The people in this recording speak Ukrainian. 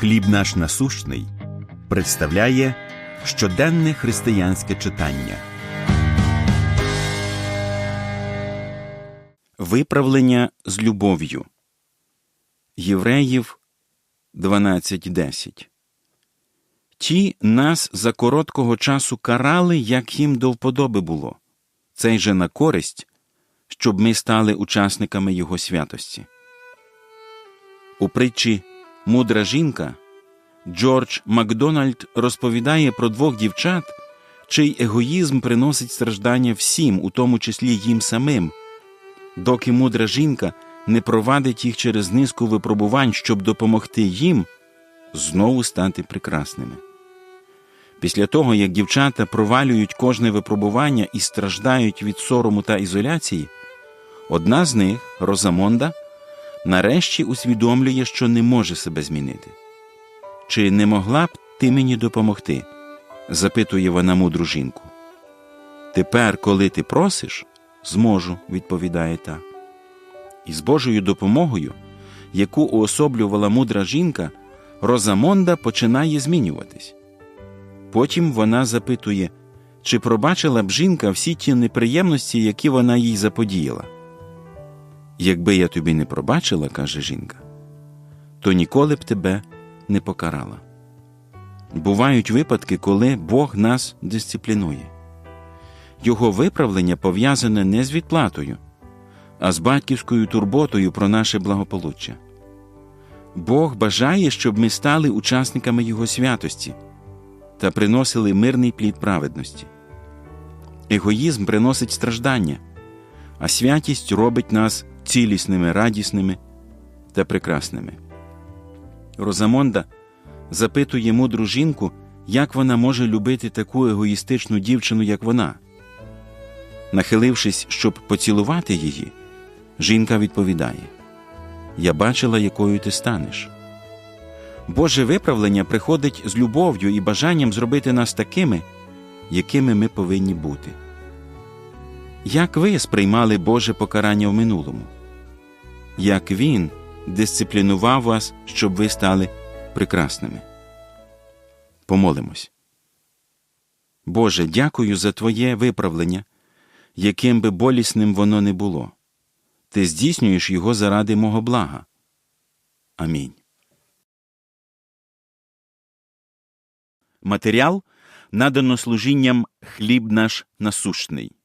Хліб наш насущний представляє щоденне християнське читання. Виправлення з любов'ю. Євреїв 12.10 Ті нас за короткого часу карали, як їм до вподоби було, цей же на користь, щоб ми стали учасниками Його святості. У притчі Мудра жінка Джордж Макдональд розповідає про двох дівчат, чий егоїзм приносить страждання всім, у тому числі їм самим, доки мудра жінка не провадить їх через низку випробувань, щоб допомогти їм знову стати прекрасними. Після того, як дівчата провалюють кожне випробування і страждають від сорому та ізоляції, одна з них, Розамонда, нарешті усвідомлює, що не може себе змінити. Чи не могла б ти мені допомогти? запитує вона мудру жінку. Тепер, коли ти просиш, зможу, відповідає та. І з Божою допомогою, яку уособлювала мудра жінка, Розамонда починає змінюватись. Потім вона запитує, чи пробачила б жінка всі ті неприємності, які вона їй заподіяла. Якби я тобі не пробачила, каже жінка, то ніколи б тебе не покарала. Бувають випадки, коли Бог нас дисциплінує. Його виправлення пов'язане не з відплатою, а з батьківською турботою про наше благополуччя. Бог бажає, щоб ми стали учасниками Його святості та приносили мирний плід праведності. Егоїзм приносить страждання, а святість робить нас цілісними, радісними та прекрасними. Розамонда запитує мудру жінку, як вона може любити таку егоїстичну дівчину, як вона. Нахилившись, щоб поцілувати її, жінка відповідає: Я бачила, якою ти станеш. Боже виправлення приходить з любов'ю і бажанням зробити нас такими, якими ми повинні бути. Як ви сприймали Боже покарання в минулому? Як Він дисциплінував вас, щоб ви стали прекрасними? Помолимось. Боже, дякую за Твоє виправлення, яким би болісним воно не було. Ти здійснюєш його заради мого блага. Амінь. Матеріал надано служінням хліб наш насущний.